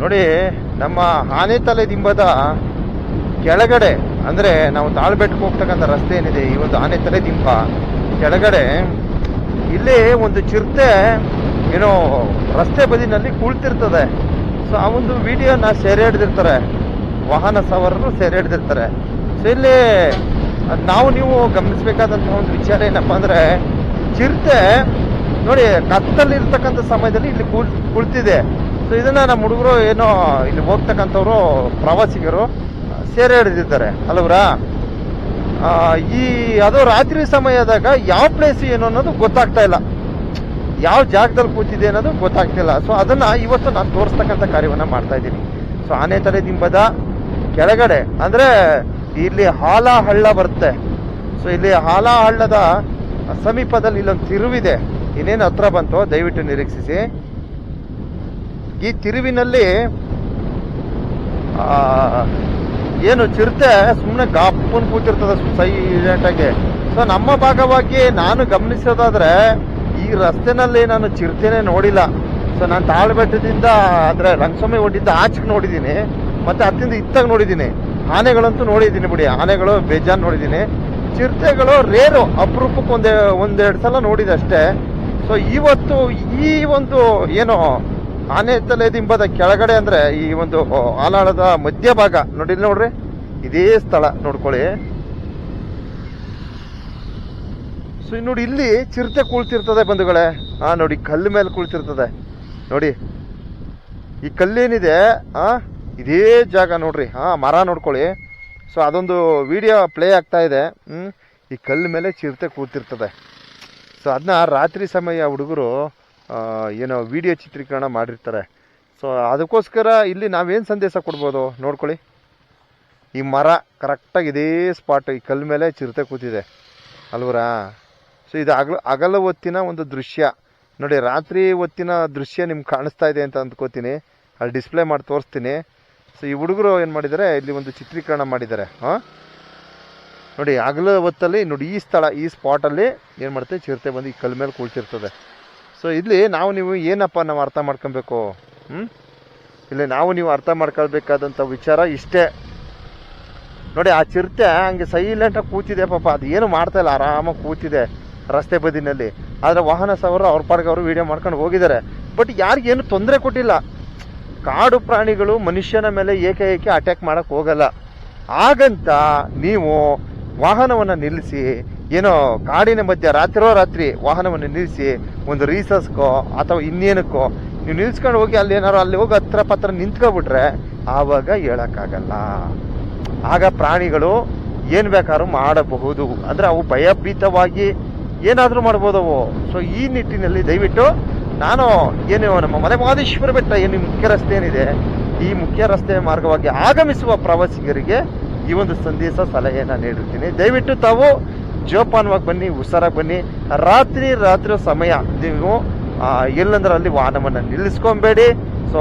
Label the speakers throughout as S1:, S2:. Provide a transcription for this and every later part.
S1: ನೋಡಿ, ನಮ್ಮ ಆನೆತಲೆ ದಿಂಬದ ಕೆಳಗಡೆ, ಅಂದ್ರೆ ನಾವು ತಾಳ್ಬೆಟ್ಟಕ್ಕೆ ಹೋಗ್ತಕ್ಕಂಥ ರಸ್ತೆ ಏನಿದೆ, ಈ ಒಂದು ಆನೆತಲೆ ದಿಂಬ ಕೆಳಗಡೆ, ಇಲ್ಲಿ ಒಂದು ಚಿರತೆ ಏನೋ ರಸ್ತೆ ಬದಿನಲ್ಲಿ ಕುಳ್ತಿರ್ತದೆ. ಸೊ ಆ ಒಂದು ವಿಡಿಯೋನ ಸೆರೆ ಹಿಡ್ದಿರ್ತಾರೆ. ವಾಹನ ಸವಾರರು ಸೆರೆ ಹಿಡ್ದಿರ್ತಾರೆ. ಸೊ ಇಲ್ಲಿ ನಾವು ನೀವು ಗಮನಿಸಬೇಕಾದಂತಹ ಒಂದು ವಿಚಾರ ಏನಪ್ಪಾ ಅಂದ್ರೆ, ಚಿರತೆ ನೋಡಿ ಕತ್ತಲ್ಲಿರ್ತಕ್ಕಂಥ ಸಮಯದಲ್ಲಿ ಇಲ್ಲಿ ಕುಳ್, ಕುಳಿತಿದೆ. ಸೊ ಇದನ್ನ ನಮ್ಮ ಹುಡುಗರು ಏನೋ ಇಲ್ಲಿ ಹೋಗ್ತಕ್ಕಂಥವ್ರು ಪ್ರವಾಸಿಗರು ಸೆರೆ ಹಿಡಿದಿದ್ದಾರೆ. ಅಲ್ವರಾ ಆ, ಈ ಅದು ರಾತ್ರಿ ಸಮಯದಾಗ ಯಾವ ಪ್ಲೇಸ್ ಏನು ಅನ್ನೋದು ಗೊತ್ತಾಗ್ತಾ ಇಲ್ಲ. ಯಾವ ಜಾಗದಲ್ಲಿ ಕೂತಿದೆ ಅನ್ನೋದು ಗೊತ್ತಾಗ್ತಿಲ್ಲ ಸೊ ಅದನ್ನ ಇವತ್ತು ನಾನು ತೋರಿಸ್ತಕ್ಕಂಥ ಕಾರ್ಯವನ್ನ ಮಾಡ್ತಾ ಇದ್ದೀನಿ. ಸೊ ಆನೆ ತಲೆ ದಿಂಬದ ಕೆಳಗಡೆ ಅಂದ್ರೆ ಇಲ್ಲಿ ಹಾಲ ಹಳ್ಳ ಬರುತ್ತೆ. ಸೊ ಇಲ್ಲಿ ಹಾಲ ಹಳ್ಳದ ಸಮೀಪದಲ್ಲಿ ಇಲ್ಲೊಂದು ತಿರುವಿದೆ. ಇನ್ನೇನು ಹತ್ರ ಬಂತು ದಯವಿಟ್ಟು ನಿರೀಕ್ಷಿಸಿ. ಈ ತಿರುವಿನಲ್ಲಿ ಏನು ಚಿರತೆ ಸುಮ್ಮನೆ ಗಾಪನ್ ಕೂತಿರ್ತದೆ ಸೈಲೆಂಟ್ ಆಗಿ ಸೊ ನಮ್ಮ ಭಾಗವಾಗಿ ನಾನು ಗಮನಿಸೋದಾದ್ರೆ, ಈ ರಸ್ತೆನಲ್ಲಿ ನಾನು ಚಿರತೆನೇ ನೋಡಿಲ್ಲ. ಸೊ ನಾನು ತಾಳ್ಬೆಟ್ಟದಿಂದ ಅಂದ್ರೆ ರಂಗಸ್ವಾಮಿ ಒಡ್ಡಿದ್ದ ಆಚೆಗೆ ನೋಡಿದ್ದೀನಿ, ಮತ್ತೆ ಅತ್ತಿಂದ ಇತ್ತಾಗ ನೋಡಿದ್ದೀನಿ. ಆನೆಗಳಂತೂ ನೋಡಿದ್ದೀನಿ ಬಿಡಿ, ಆನೆಗಳು ಬೇಜಾನ್ ನೋಡಿದ್ದೀನಿ. ಚಿರತೆಗಳು ರೇರು, ಅಪರೂಪಕ್ಕೆ ಒಂದೇ, ಒಂದೆರಡು ಸಲ ನೋಡಿದೆ ಅಷ್ಟೇ. ಸೊ ಇವತ್ತು ಈ ಒಂದು, ಏನು ಆನೆ ತಲೆ ದಿಂಬದ ಕೆಳಗಡೆ ಅಂದ್ರೆ ಈ ಒಂದು ಆಲಾಳದ ಮಧ್ಯಭಾಗ. ನೋಡಿ ನೋಡಿಲ್ಲ ನೋಡ್ರಿ, ಇದೇ ಸ್ಥಳ ನೋಡ್ಕೊಳ್ಳಿ. ಸೊ ಇನ್ನು ನೋಡಿ ಇಲ್ಲಿ ಚಿರತೆ ಕುಳಿತಿರ್ತದೆ ಬಂಧುಗಳೇ. ಆ, ನೋಡಿ ಕಲ್ಲು ಮೇಲೆ ಕುಳಿತಿರ್ತದೆ. ನೋಡಿ, ಈ ಕಲ್ಲೇನಿದೆ, ಆ, ಇದೇ ಜಾಗ ನೋಡ್ರಿ. ಹಾ ಮರ ನೋಡ್ಕೊಳ್ಳಿ. ಸೊ ಅದೊಂದು ವಿಡಿಯೋ ಪ್ಲೇ ಆಗ್ತಾ ಇದೆ. ಈ ಕಲ್ಲು ಮೇಲೆ ಚಿರತೆ ಕೂತಿರ್ತದೆ ಸೊ ಅದನ್ನ ರಾತ್ರಿ ಸಮಯ ಹುಡುಗರು ಏನೋ ವಿಡಿಯೋ ಚಿತ್ರೀಕರಣ ಮಾಡಿರ್ತಾರೆ. ಸೊ ಅದಕ್ಕೋಸ್ಕರ ಇಲ್ಲಿ ನಾವೇನು ಸಂದೇಶ ಕೊಡ್ಬೋದು ನೋಡ್ಕೊಳ್ಳಿ. ಈ ಮರ ಕರೆಕ್ಟಾಗಿ ಇದೇ ಸ್ಪಾಟ್ ಈ ಕಲ್ಲು ಮೇಲೆ ಚಿರತೆ ಕೂತಿದೆ. ಅಲ್ವರಾ? ಸೊ ಇದು ಅಗಲ ಅಗಲ ಹೊತ್ತಿನ ಒಂದು ದೃಶ್ಯ. ನೋಡಿ, ರಾತ್ರಿ ಹೊತ್ತಿನ ದೃಶ್ಯ ನಿಮ್ಗೆ ಕಾಣಿಸ್ತಾ ಇದೆ ಅಂತ ಅಂದ್ಕೋತೀನಿ. ಅಲ್ಲಿ ಡಿಸ್ಪ್ಲೇ ಮಾಡಿ ತೋರಿಸ್ತೀನಿ. ಸೊ ಈ ಹುಡುಗರು ಏನು ಮಾಡಿದ್ದಾರೆ? ಇಲ್ಲಿ ಒಂದು ಚಿತ್ರೀಕರಣ ಮಾಡಿದ್ದಾರೆ. ಹಾಂ? ನೋಡಿ, ಅಗಲ ಹೊತ್ತಲ್ಲಿ ನೋಡಿ, ಈ ಸ್ಥಳ, ಈ ಸ್ಪಾಟಲ್ಲಿ ಏನು ಮಾಡುತ್ತೆ ಚಿರತೆ ಬಂದು ಈ ಕಲ್ ಮೇಲೆ ಕುಳಿತಿರ್ತದೆ. ಸೊ ಇಲ್ಲಿ ನಾವು ನೀವು ಏನಪ್ಪ ನಾವು ಅರ್ಥ ಮಾಡ್ಕೊಬೇಕು? ಹ್ಞೂ ಇಲ್ಲಿ ನಾವು ನೀವು ಅರ್ಥ ಮಾಡ್ಕೊಳ್ಬೇಕಾದಂಥ ವಿಚಾರ ಇಷ್ಟೇ. ನೋಡಿ, ಆ ಚಿರತೆ ಹಂಗೆ ಸೈಲೆಂಟಾಗಿ ಕೂತಿದೆ ಪಾಪ. ಅದು ಏನು ಮಾಡ್ತಾ ಇಲ್ಲ, ಆರಾಮಾಗಿ ಕೂತಿದೆ ರಸ್ತೆ ಬದಿನಲ್ಲಿ. ಆದರೆ ವಾಹನ ಸವರು ಅವ್ರ ಪಾಡ್ಗೆ ಅವರು ವಿಡಿಯೋ ಮಾಡ್ಕೊಂಡು ಹೋಗಿದ್ದಾರೆ. ಬಟ್ ಯಾರಿಗೇನು ತೊಂದರೆ ಕೊಟ್ಟಿಲ್ಲ. ಕಾಡು ಪ್ರಾಣಿಗಳು ಮನುಷ್ಯನ ಮೇಲೆ ಏಕೆ ಏಕೆ ಅಟ್ಯಾಕ್ ಮಾಡಕ್ ಹೋಗಲ್ಲ. ಹಾಗಂತ ನೀವು ವಾಹನವನ್ನು ನಿಲ್ಲಿಸಿ ಏನೋ ಕಾಡಿನ ಮಧ್ಯೆ ರಾತ್ರಿರೋ ರಾತ್ರಿ ವಾಹನವನ್ನು ನಿಲ್ಲಿಸಿ ಒಂದು ರೀಸಸ್ಗೋ ಅಥವಾ ಇನ್ನೇನಕ್ಕೋ ನೀವು ನಿಲ್ಸ್ಕೊಂಡು ಹೋಗಿ ಅಲ್ಲಿ ಏನಾರು ಅಲ್ಲಿ ಹೋಗಿ ಹತ್ರ ಪತ್ರ ನಿಂತ್ಕೊಬಿಟ್ರೆ ಆವಾಗ ಹೇಳೋಕ್ಕಾಗಲ್ಲ. ಆಗ ಪ್ರಾಣಿಗಳು ಏನು ಬೇಕಾದ್ರೂ ಮಾಡಬಹುದು. ಅಂದ್ರೆ ಅವು ಭಯಭೀತವಾಗಿ ಏನಾದರೂ ಮಾಡ್ಬೋದು ಅವು ಸೊ ಈ ನಿಟ್ಟಿನಲ್ಲಿ ದಯವಿಟ್ಟು ನಾನು ಏನು ನಮ್ಮ ಮಲೆಮಹದೇಶ್ವರ ಬೆಟ್ಟ ಏನು ಮುಖ್ಯ ರಸ್ತೆ ಏನಿದೆ ಈ ಮುಖ್ಯ ರಸ್ತೆ ಮಾರ್ಗವಾಗಿ ಆಗಮಿಸುವ ಪ್ರವಾಸಿಗರಿಗೆ ಈ ಒಂದು ಸಂದೇಶ ಸಲಹೆಯನ್ನು ನೀಡುತ್ತೀನಿ ದಯವಿಟ್ಟು ತಾವು ಜೋಪಾನವಾಗಿ ಬನ್ನಿ, ಹುಷಾರಾಗಿ ಬನ್ನಿ. ರಾತ್ರಿ ರಾತ್ರಿ ಸಮಯ ನೀವು ಎಲ್ಲಂದ್ರೆ ಅಲ್ಲಿ ವಾಹನವನ್ನು ನಿಲ್ಲಿಸ್ಕೊಬೇಡಿ. ಸೊ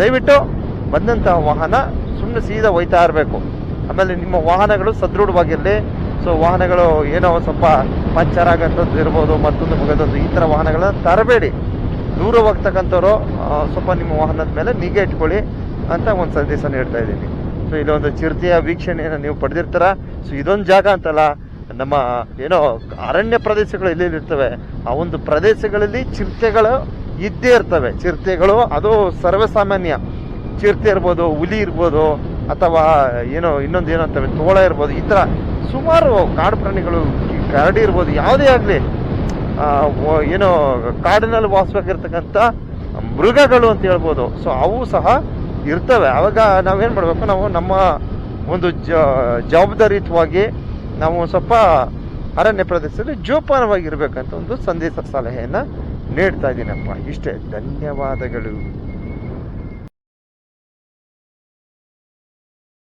S1: ದಯವಿಟ್ಟು ಬಂದಂತಹ ವಾಹನ ಸುಮ್ಮನೆ ಸೀದಾ ಹೋಯ್ತಾ ಇರಬೇಕು. ಆಮೇಲೆ ನಿಮ್ಮ ವಾಹನಗಳು ಸದೃಢವಾಗಿರಲಿ. ಸೊ ವಾಹನಗಳು ಏನೋ ಸ್ವಲ್ಪ ಪಂಚರ್ ಆಗಂಥದ್ದು ಇರ್ಬೋದು, ಮತ್ತೊಂದು ಮುಗಿದದ್ದು ಈ ಥರ ವಾಹನಗಳನ್ನು ತರಬೇಡಿ. ದೂರ ಹೋಗ್ತಕ್ಕಂಥವ್ರು ಸ್ವಲ್ಪ ನಿಮ್ಮ ವಾಹನದ ಮೇಲೆ ನಿಗೆ ಇಟ್ಕೊಳ್ಳಿ ಅಂತ ಒಂದು ಸಂದೇಶ ನೀಡ್ತಾ ಇದ್ದೀನಿ. ಸೊ ಇಲ್ಲೊಂದು ಚಿರತೆಯ ವೀಕ್ಷಣೆಯನ್ನು ನೀವು ಪಡೆದಿರ್ತಾರ? ಸೊ ಇದೊಂದು ಜಾಗ ಅಂತಲ್ಲ ನಮ್ಮ ಏನೋ ಅರಣ್ಯ ಪ್ರದೇಶಗಳು ಎಲ್ಲೆಲ್ಲಿ ಇರ್ತವೆ, ಆ ಒಂದು ಪ್ರದೇಶಗಳಲ್ಲಿ ಚಿರತೆಗಳು ಇದ್ದೇ ಇರ್ತವೆ. ಚಿರತೆಗಳು, ಅದು ಸರ್ವಸಾಮಾನ್ಯ. ಚಿರತೆ ಇರ್ಬೋದು, ಹುಲಿ ಇರ್ಬೋದು, ಅಥವಾ ಏನೋ ಇನ್ನೊಂದು ಏನೋ ಅಂತವೆ, ತೋಳ ಇರ್ಬೋದು, ಈ ಥರ ಸುಮಾರು ಕಾಡು ಪ್ರಾಣಿಗಳು, ಕರಡಿ ಇರ್ಬೋದು, ಯಾವುದೇ ಆಗಲಿ ಏನೋ ಕಾಡಿನಲ್ಲಿ ವಾಸವಾಗಿರ್ತಕ್ಕಂಥ ಮೃಗಗಳು ಅಂತ ಹೇಳ್ಬೋದು. ಸೊ ಅವು ಸಹ ಇರ್ತವೆ. ಆವಾಗ ನಾವೇನು ಮಾಡಬೇಕು, ನಾವು ನಮ್ಮ ಒಂದು ಜವಾಬ್ದಾರಿಯುತವಾಗಿ ನಾವು ಸ್ವಲ್ಪ ಅರಣ್ಯ ಪ್ರದೇಶದಲ್ಲಿ ಜೋಪಾನವಾಗಿರ್ಬೇಕಂತ ಒಂದು ಸಂದೇಶ ಸಲಹೆಯನ್ನು ನೀಡ್ತಾ ಇದ್ದೀನಪ್ಪ. ಇಷ್ಟೇ ಧನ್ಯವಾದಗಳು.